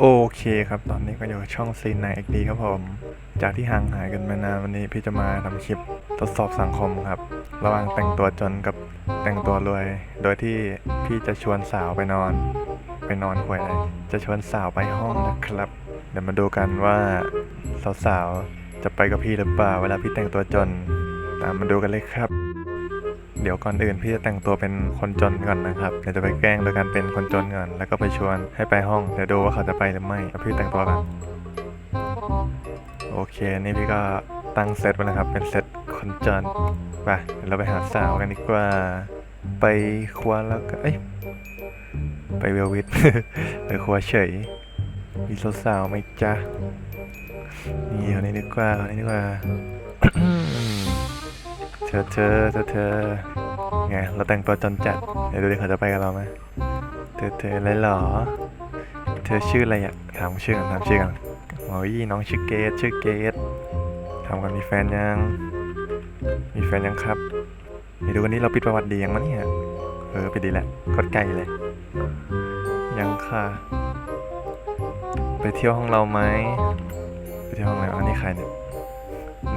โอเคครับ ตอนนี้ก็อยู่ช่องซีนไนเอ็กดีครับผม จากที่ห่างหายกันมานานวันนี้พี่จะมาทำคลิปทดสอบสังคมครับ ระหว่างแต่งตัวจนกับแต่งตัวรวย โดยที่พี่จะชวนสาวไปนอน ไปนอนควยอะไรจะชวนสาวไปห้องนะครับ เดี๋ยวมาดูกันว่าสาวๆจะไปกับพี่หรือเปล่า เวลาพี่แต่งตัวจน ตามมาดูกันเลยครับ เดี๋ยวก่อนอื่นพี่จะแต่งตัวเป็นคนจนก่อนนะครับเดี๋ยวจะไปแกล้งโดยการเป็นคนจนก่อนแล้วก็ไปชวนให้ไปห้องเดี๋ยวดูว่าเขาจะไปหรือไม่เอาพี่แต่งตัวกันโอเคนี่พี่ก็ตั้งเซตไว้นะครับเป็นเซตคนจนไปเดี๋ยวเราไปหาสาวกันดีกว่า ไปครัวแล้วก็เอ้ยไปเวลวิทไปครัวเฉยมีสาวๆไหมจ๊ะนี่คนนี้ดีกว่าคนนี้ดีกว่า อเธอเธอเธอไงเราแต่งตัวจนจัดเดี๋ยวดูดิเขาจะไปกับเราไหมเธอเธออะไรหรอ เธอชื่ออะไรอะถามชื่อกันถามชื่อกันโอ้ยน้องชื่อเกดชื่อเกดถามกันมีแฟนยัง มีแฟนยังครับเดี๋ยวดูวันนี้เราปิดประวัติดียังมะเนี่ยเออปิดดีแหละกดไก่เลย ยังค่ะ ไปเที่ยวห้องเราไหมไปเที่ยวห้องไหนอันนี้ใครเนี่ย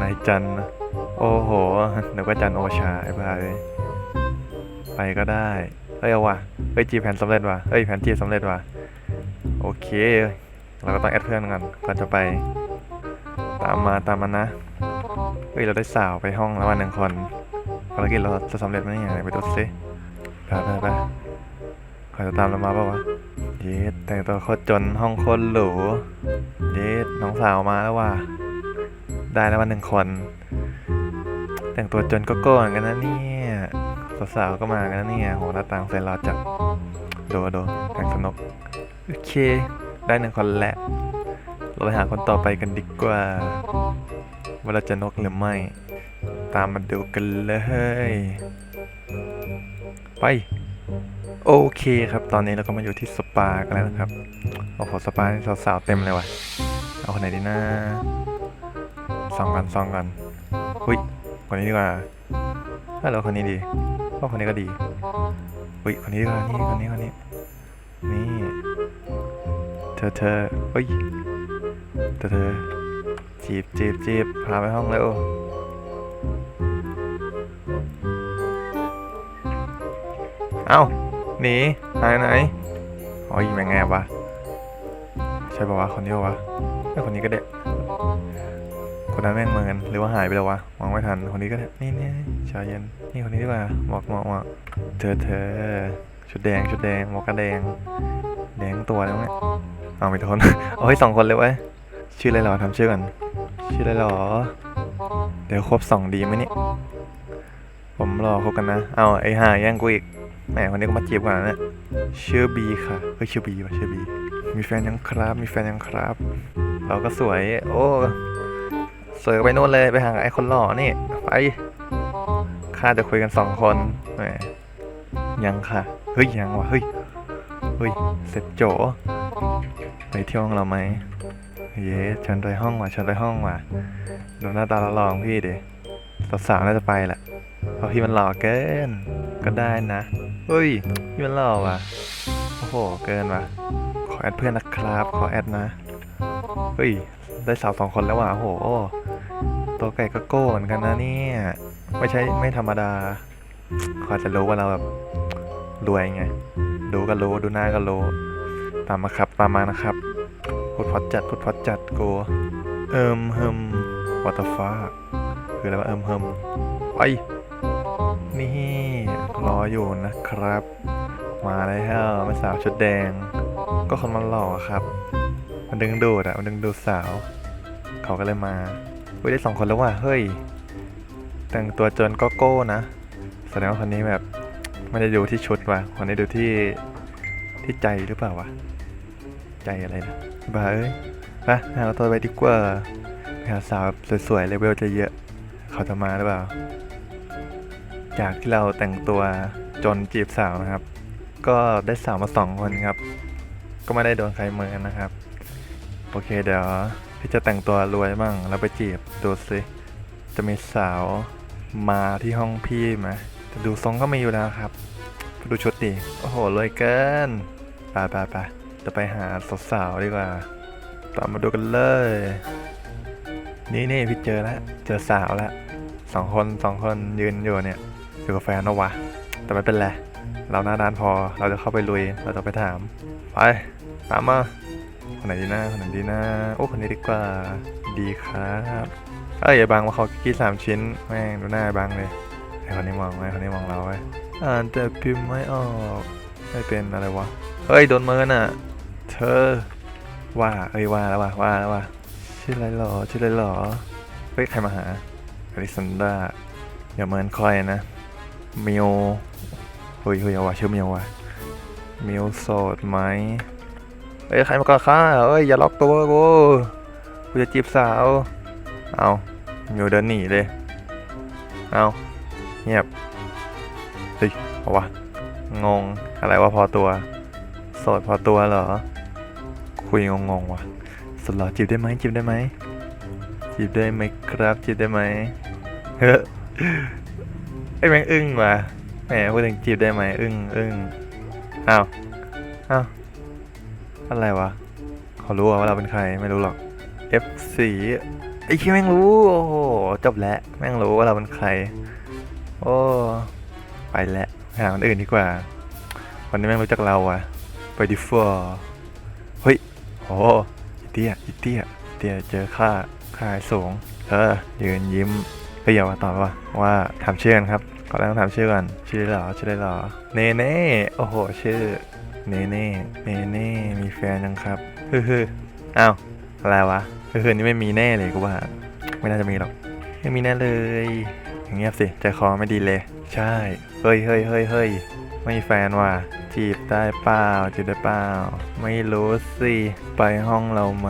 นายจันนะ โอ้โหนึกว่าจันโอชาไอ้บ้าเลยไปก็ได้เอ้ยเอาว่ะเอ้ยจีแผนสำเร็จว่ะเอ้ยแผนจีสำเร็จว่ะ โอเค เราก็ต้องแอดเพื่อนก่อนก่อนจะไป ตามมาตามมานะ เฮ้ยเราได้สาวไปห้องแล้ววันหนึ่งคนภารกิจเราจะสำเร็จไหมเนี่ยไปดูสิไปไปไปเขาจะตามเรามาปล่าวะ เย็ดแต่งตัวโคตรจนห้องโคตรหรู เย็ดน้องสาวมาแล้วว่ะ ได้แล้ววันหนึ่งคน แต่งตัวจนก็โก้อนกันนะเนี่ยสาวๆก็มากันนะเนี่ยโหหน้าต่างแฟนเราจับดูดูแต่งสนุกโอเค ได้หนึ่งคนแล้วเราไปหาคนต่อไปกันดีกว่า ว่าเราจะนกหรือไม่ ตามมาดูกันเลย ไป โอเคครับ ตอนนี้เราก็มาอยู่ที่สปากันแล้วนะครับ โอ้โหสปาสาวๆเต็มเลยว่ะ เอาคนไหนดีนะซองกันซองกันหุ้ย คนนี้ดีกว่าถ้าเราคนนี้ดีก็คนนี้ก็ดีหุ้ยคนนี้ดีกว่านี่คนนี้คนนี้ นี่ เธอเธอเฮ้ยเธอเธอจีบจีบจีบพาไปห้องเร็วเอ้าหนีหายไหนอ๋อยิงแมงแงบวะใช่ปะวะคนนี้ปะวะไอ้คนนี้ก็เด็ก คนนั้นแม่งเมินหรือว่าหายไปแล้ววะมองไม่ทันคนนี้ก็ได้นี่นี่ชายเย็นนี่คนนี้ดีกว่าหมอกหมอกหมอกเธอเธอชุดแดงชุดแดงหมวกกันแดง แดงตัวแล้วเนี่ยเอาไม่ทนเอาให้สองคนเลยเว้ยชื่ออะไรหรอทำชื่อกันชื่ออะไรหรอ เดี๋ยวครบสองดีไหมเนี่ยผมรอคบกันนะ เอาไอ้ห่าแย่งกูอีกแหมคนนี้ก็มาจีบกันแล้วเนี่ยชื่อบีค่ะเฮ้ยชื่อบีว่ะชื่อบีมีแฟนยังครับ มีแฟนยังครับ เราก็สวย โอ้ สวยไปโน่นเลยไปหาไอ้คนหล่อนี่ ไปข้าจะคุยกันสองคนแหมยังค่ะ เฮ้ยยังวะเฮ้ยเฮ้ยเสร็จโจไปเที่ยวห้องเราไหมเย้เชิญไปห้องว่ะเชิญไปห้องว่ะดูหน้าตาเราหล่อของพี่ดิสาวๆน่าจะไปแหละเพราะพี่มันหล่อเกิน ก็ได้นะเฮ้ยพี่มันหล่อว่ะโอ้โหเกินว่ะขอแอดเพื่อนนะครับ ขอแอดนะเฮ้ย ได้สาวสองคนแล้วว่ะโอ้โห ตัวไก่ก็โก้เหมือนกันนะเนี่ยไม่ใช่ไม่ธรรมดาเขาอจะรู้ว่าเราแบบรวยไง ดูก็รู้ ดูหน้าก็รู้ ตามมาครับ ตามมานะครับ พูดพอดจัด พูดพอดจัดโกเอิมเฮิมวัตฟ้าคืออะไรวะเอิมเฮิมไปนี่รออยู่นะครับ มาแล้วแม่สาวชุดแดง ก็คนมันหล่อครับ มันดึงดูดอะมันดึงดูดสาว เขาก็เลยมาเฮ้ยได้สองคนแล้วว่ะเฮ้ย แต่งตัวจนก็โก้นะ แสดงว่าคนนี้แบบไม่ได้ดูที่ชุดว่ะคนนี้ดูที่ที่ใจหรือเปล่าวะ ใจอะไรนะบ้าเอ้ยไปหาตัวไปดีกว่าไปหาสาวสวยๆเลเวลจะเยอะ เขาจะมาหรือเปล่า จากที่เราแต่งตัวจนจีบสาวนะครับ ก็ได้สาวมาสองคนครับ ก็ไม่ได้โดนใครเมินนะครับ โอเคเดี๋ยว พี่จะแต่งตัวรวยบ้างแล้วไปจีบดูสิจะมีสาวมาที่ห้องพี่ไหมแต่ดูทรงก็มีอยู่แล้วครับ ดูชุดดิโอ้โหรวยเกินไปไปไปจะไปหาสาวๆดีกว่าตามมาดูกันเลย นี่นี่พี่เจอแล้วเจอสาวแล้วสองคนสองคนยืนอยู่เนี่ยอยู่กับแฟนนะวะ แต่ไม่เป็นไรเราหน้าด้านพอเราจะเข้าไปลุยเราจะไปถาม ไปตามมา คนไหนดีนะคนไหนดีนะโอ้คนนี้ดีกว่าดีครับเอ้ยไอ้บางมาขอกี้สามชิ้นแม่งดูหน้าบางเลยไอ้คนนี้มองไอ้คนนี้มองเราไว้อ่านแต่พิมพ์ไม่ออกไม่เป็นอะไรวะเฮ้ยโดนเมินอะ เธอว่าเอ้ยว่าแล้วว่ะว่าแล้วว่ะชื่ออะไรหรอชื่ออะไรหรอเฮ้ยใครมาหาอลิซันดาอย่าเมินคอยนะมิวเฮ้ยเฮ้ยเอาว่ะชื่อมิวว่ะมิวโสดไหม เอ้ยใครมาก่อข้าเอ้ยอย่าล็อกตัวกูกูจะจีบสาว เอามิวเดินหนีเลย เอาเงียบ เฮ้ยเอาวะ งง อะไรวะพอตัว โสดพอตัวเหรอ คุยงงๆวะสดหล่อจีบได้ไหมจีบได้ไหมจีบได้ไหมครับจีบได้ไหมเฮ้ยไอ้แม่งอึ้งว่ะแหมพูดถึงจีบได้ไหมอึ้งอึ้งอ้าวอ้าว อะไรวะเขารู้ว่าเราเป็นใครไม่รู้หรอก F4 ไอ้ที่แม่งรู้โอ้โหจบแล้วแม่งรู้ว่าเราเป็นใคร โอ้ไปแล้วหาคนอื่นดีกว่า วันนี้แม่งรู้จักเราว่ะไปดีฟอร์เฮ้ยโอ้อีเตี้ยอีเตี้ยเตี้ยเจอข้าข้าสูงเออยืนยิ้มเฮ้ยอย่ามาตอบว่าว่าถามชื่อกันครับก่อนแรกต้องถามชื่อก่อนชื่ออะไรหรอชื่ออะไรหรอเนเน่โอ้โห ชื่อ เนเน่เนเน่มีแฟนยังครับฮึฮึอ้าวอะไรวะฮึฮึนี่ไม่มีแน่เลยกูว่า ไม่น่าจะมีหรอกไม่มีแน่เลย อย่างเงียบสิใจคอไม่ดีเลย ใช่เฮ้ยเฮ้ยเฮ้ยเฮ้ยไม่มีแฟนว่ะจีบได้เปล่าจีบได้เปล่าไม่รู้สิไปห้องเราไหม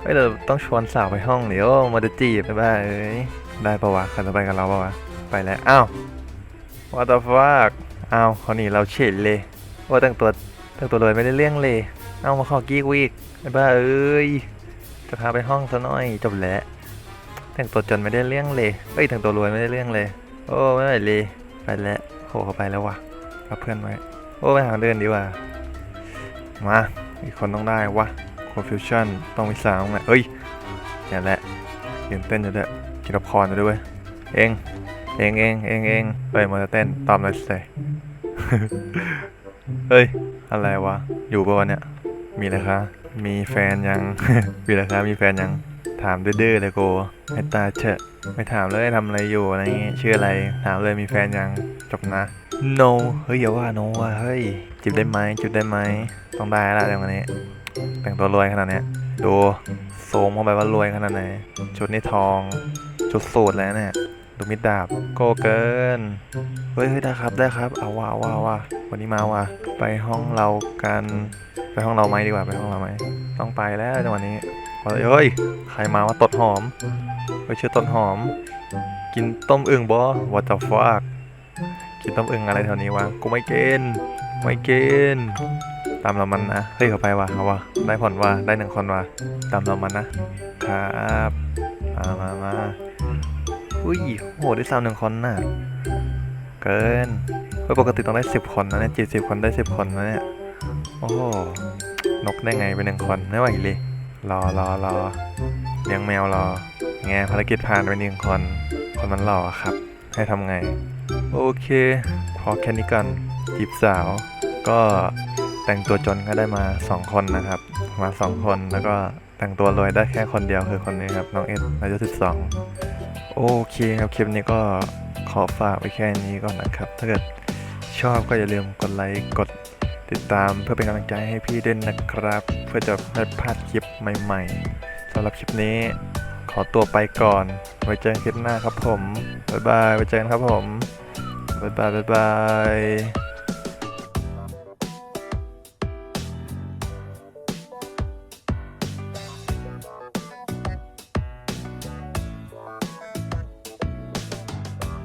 เฮ้ยเราต้องชวนสาวไปห้องเดี๋ยวมาจะจีบไปบ้าเอ้ยได้ปะวะเขาจะไปกับเราปะวะไปแล้วอ้าว what the fuck อ้าวเขาหนีเราเฉยเลยว่าแต่งตัว แต่งตัวเลยไม่ได้เรื่องเลย เอามาขอกี้กูอีกไอ้บ้าเอ้ย จะพาไปห้องซะหน่อยจบแล้วแต่งตัวจนไม่ได้เรื่องเลยเอ้ยแต่งตัวรวยไม่ได้เรื่องเลย โอ้ไม่ไหวเลยไปแล้วโหเขาไปแล้ววะรับเพื่อนไว้ โอ้ไปหาเดินดีกว่า มา อีกคนต้องได้วะ confusion ต้องมีสาวแหละเฮ้ยอย่าแหละยืนเต้นอยู่ด้กินกับคอนอยู่ด้วย เอง เองเองเองเองเฮ้ยมาจะเต้นตอบหน่อยสิ เฮ้ย อะไรวะ อยู่ปะวะเนี่ย มีอะไรคะ มีแฟนยัง มีอะไรคะมีแฟนยัง ถามดื้อๆเลยโกไม่ตาเฉอะไม่ถามเลยทำอะไรอยู่อะไรเงี้ยชื่ออะไร ถามเลยมีแฟนยังจบนะ no เฮ้ยอย่าว่า no ว่ะเฮ้ยจีบได้ไหมจีบได้ไหมต้องได้ละอย่างนี้ แต่งตัวรวยขนาดเนี้ยดูโซมเข้าไปว่ารวยขนาดไหนชุดนี่ทองชุดสูทแล้วเนี่ย ดูมิดดาบโกเกินเฮ้ยได้ครับได้ครับเอาว่าเอาว่าเอาว่าวันนี้มาว่ะไปห้องเรากันไปห้องเราไหมดีกว่าไปห้องเราไหมต้องไปแล้วจังหวะนี้เฮ้ยเฮ้ยใครมาว่าตดหอมเฮ้ยชื่อตดหอม กินต้มอึ่งบอ what the fuck กินต้มอึ่งอะไรแถวนี้วะกูไม่เกินไม่เกินตามเรามันนะเฮ้ยเข้าไปว่ะเอาว่ะได้ผลว่ะได้หนึ่งคนว่ะตามเรามันนะครับ มามามา อุ้ยโหได้สาวหนึ่งคนน่ะ เกินเฮ้ยปกติต้องได้สิบคนนะเนี่ยจีสิบคนได้สิบคนนะเนี่ย โอ้โหนกได้ไงเป็นหนึ่งคนไม่ไหวเลย รอรอรอเลี้ยงแมวรอไงภารกิจผ่านไปหนึ่งคน คนมันหล่อครับ ให้ทำไง โอเค พอแค่นี้กันจีบสาว ก็แต่งตัวจนก็ได้มาสองคนนะครับ มาสองคนแล้วก็แต่งตัวรวยได้แค่คนเดียวคือคนนี้ครับน้องเอ็ดอายุสิบสอง โอเคครับคลิปนี้ก็ขอฝากไว้แค่นี้ก่อนนะครับ ถ้าเกิดชอบก็อย่าลืมกดไลค์กดติดตามเพื่อเป็นกำลังใจให้พี่เด่นนะครับ เพื่อจะไม่พลาดคลิปใหม่ๆสำหรับคลิปนี้ ขอตัวไปก่อน ไว้เจอกันคลิปหน้าครับผม บ๊ายบาย ไว้เจอกันครับผม บ๊ายบาย บ๊ายบาย